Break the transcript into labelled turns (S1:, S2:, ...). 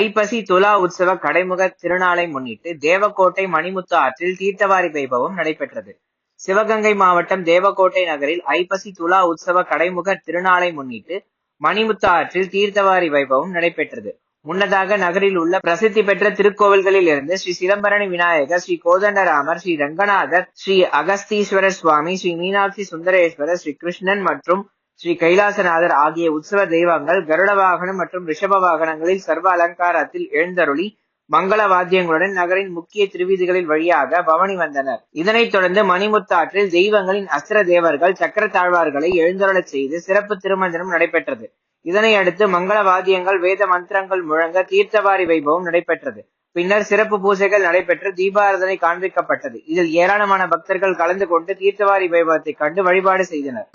S1: ஐப்பசி துலா உற்சவ கடைமுக திருநாளை முன்னிட்டு தேவக்கோட்டை மணிமுத்து ஆற்றில் தீர்த்தவாரி வைபவம் நடைபெற்றது. சிவகங்கை மாவட்டம் தேவக்கோட்டை நகரில் ஐப்பசி துலா உற்சவ கடைமுக திருநாளை முன்னிட்டு மணிமுத்து ஆற்றில் தீர்த்தவாரி வைபவம் நடைபெற்றது. முன்னதாக நகரில் உள்ள பிரசித்தி பெற்ற திருக்கோவில்களில் இருந்து ஸ்ரீ சிதம்பரணி விநாயகர் ஸ்ரீ கோதண்டராமர் ஸ்ரீ ரங்கநாதர் ஸ்ரீ அகஸ்தீஸ்வரர் சுவாமி ஸ்ரீ மீனாட்சி சுந்தரேஸ்வரர் ஸ்ரீ கிருஷ்ணன் மற்றும் ஸ்ரீ கைலாசநாதர் ஆகிய உற்சவ தெய்வங்கள் கருட வாகனம் மற்றும் ரிஷப வாகனங்களில் சர்வ அலங்காரத்தில் எழுந்தருளி மங்கள வாத்தியங்களுடன் நகரின் முக்கிய திருவீதிகளில் வழியாக பவனி வந்தனர். இதனைத் தொடர்ந்து மணிமுத்தாற்றில் தெய்வங்களின் அஸ்திர தேவர்கள் சக்கர தாழ்வார்களை எழுந்தருளச் செய்து சிறப்பு திருமஞ்சனம் நடைபெற்றது. இதனை அடுத்து மங்கள வாத்தியங்கள் வேத மந்திரங்கள் முழங்க தீர்த்தவாரி வைபவம் நடைபெற்றது. பின்னர் சிறப்பு பூஜைகள் நடைபெற்று தீபாராதனை காண்பிக்கப்பட்டது. இதில் ஏராளமான பக்தர்கள் கலந்து கொண்டு தீர்த்தவாரி வைபவத்தை கண்டு வழிபாடு செய்தனர்.